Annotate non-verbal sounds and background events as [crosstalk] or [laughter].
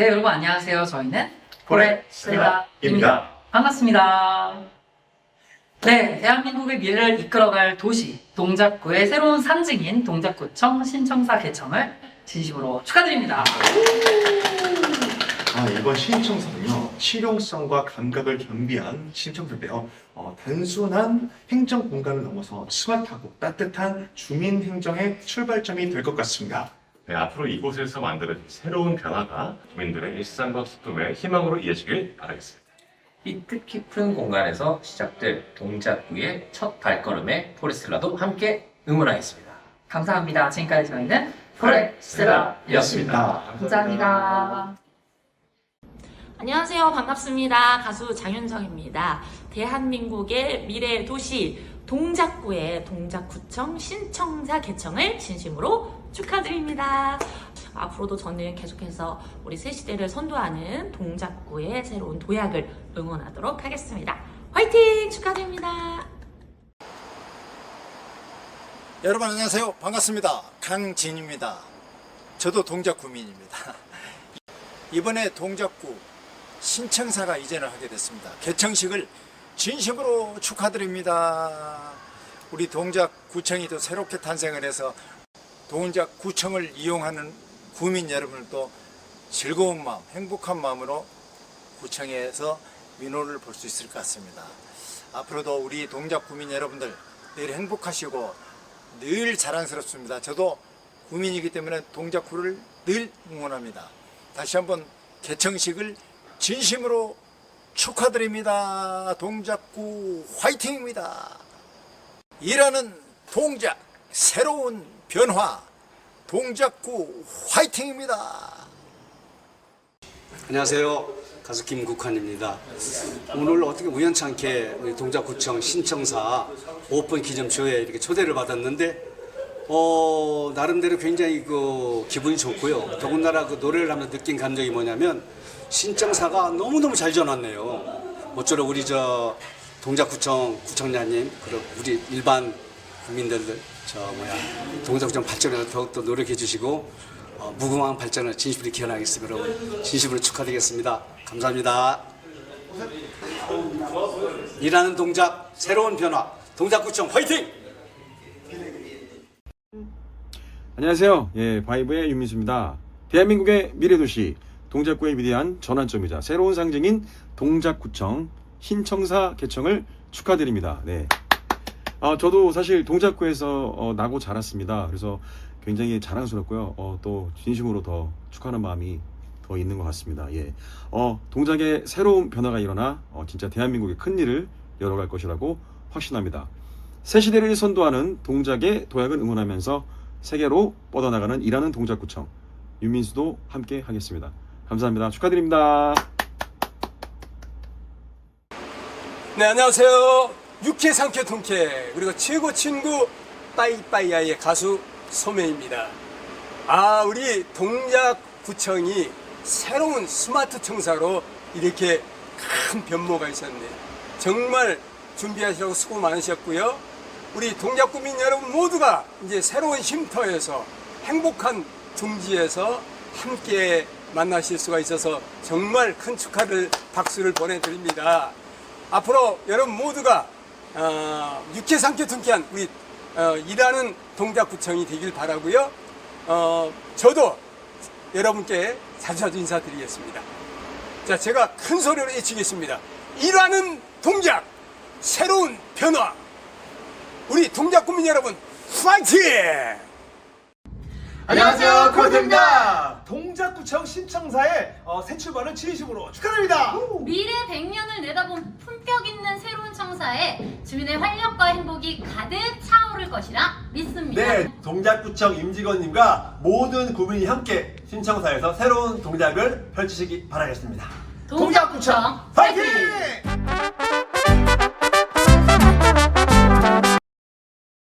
네, 여러분 안녕하세요. 저희는 보레 스텔라입니다. 반갑습니다. 네, 대한민국의 미래를 이끌어갈 도시 동작구의 새로운 상징인 동작구청 신청사 개청을 진심으로 축하드립니다. 아, 이번 신청서는요, 실용성과 감각을 겸비한 신청서인데요. 어, 단순한 행정 공간을 넘어서 스마트하고 따뜻한 주민 행정의 출발점이 될 것 같습니다. 네, 앞으로 이곳에서 만드는 새로운 변화가 주민들의 일상과 소통의 희망으로 이어지길 바라겠습니다. 이 뜻깊은 공간에서 시작될 동작구의 첫 발걸음에 포레스텔라도 함께 응원하겠습니다. 감사합니다. 지금까지 저희는 보레 스텔라였습니다. 감사합니다. 안녕하세요. 반갑습니다. 가수 장윤정입니다. 대한민국의 미래 도시 동작구의 동작구청 신청사 개청을 진심으로 축하드립니다. 앞으로도 저는 계속해서 우리 새 시대를 선도하는 동작구의 새로운 도약을 응원하도록 하겠습니다. 화이팅! 축하드립니다. 여러분 안녕하세요. 반갑습니다. 강진입니다. 저도 동작 구민입니다. [laughs] 이번에 동작구 신청사가 이전을 하게 됐습니다. 개청식을 진심으로 축하드립니다. 우리 동작구청이 또 새롭게 탄생을 해서 동작구청을 이용하는 구민 여러분들도 즐거운 마음, 행복한 마음으로 구청에서 민호를 볼수 있을 것 같습니다. 앞으로도 우리 동작구민 여러분들 늘 행복하시고 늘 자랑스럽습니다. 저도 구민이기 때문에 동작구를 늘 응원합니다. 다시 한번 개청식을 진심으로 축하드립니다. 동작구 화이팅입니다. 일하는 동작 새로운 변화 동작구 화이팅입니다. 안녕하세요. 가수 김국환입니다. 오늘 어떻게 우연찮게 우리 동작구청 신청사 오픈 기념쇼에 이렇게 초대를 받았는데 어, 나름대로 굉장히 그 기분이 좋고요. 더군다나 그 노래를 하면서 느낀 감정이 뭐냐면 신청사가 너무너무 잘 전왔네요. 모쪼록 우리 저 동작구청 구청장님 그리고 우리 일반 국민들 저 뭐야 동작구청 발전에 더욱더 노력해 주시고 어, 무궁한 발전을 진심으로 기원하겠습니다. 여러분 진심으로 축하드리겠습니다. 감사합니다. 일하는 동작 새로운 변화 동작구청 화이팅! 안녕하세요. 예, 바이브의 윤민수입니다. 대한민국의 미래도시 동작구의 위대한 전환점이자 새로운 상징인 동작구청 신청사 개청을 축하드립니다. 네. 아, 저도 사실 동작구에서 어, 나고 자랐습니다. 그래서 굉장히 자랑스럽고요. 어, 또 진심으로 더 축하하는 마음이 더 있는 것 같습니다. 예. 어, 동작에 새로운 변화가 일어나 어, 진짜 대한민국의 큰 일을 열어갈 것이라고 확신합니다. 새 시대를 선도하는 동작의 도약을 응원하면서 세계로 뻗어나가는 일하는 동작구청 윤민수도 함께 하겠습니다. 감사합니다. 축하드립니다. 네, 안녕하세요. 육회 상쾌 통쾌 그리고 최고 친구 빠이빠이아의 가수 소매입니다. 아, 우리 동작구청이 새로운 스마트 청사로 이렇게 큰 변모가 있었네요. 정말 준비하시라고 수고 많으셨고요. 우리 동작 구민 여러분 모두가 이제 새로운 쉼터에서 행복한 둥지에서 함께 만나실 수가 있어서 정말 큰 축하를 박수를 보내드립니다. 앞으로 여러분 모두가 어, 육회 상쾌 통쾌한 우리 어, 일하는 동작구청이 되길 바라고요. 어, 저도 여러분께 자주 자주 인사드리겠습니다. 자, 제가 큰 소리로 외치겠습니다. 일하는 동작, 새로운 변화. 우리 동작구민 여러분, 파이팅! 안녕하세요 코드입니다 동작구청 신청사의 어, 새 출발을 진심으로 축하드립니다 미래 100년을 내다본 품격 있는 새로운 청사에 주민의 활력과 행복이 가득 차오를 것이라 믿습니다. 네 동작구청 임직원님과 모든 구민이 함께 신청사에서 새로운 동작을 펼치시기 바라겠습니다 동작구청 파이팅!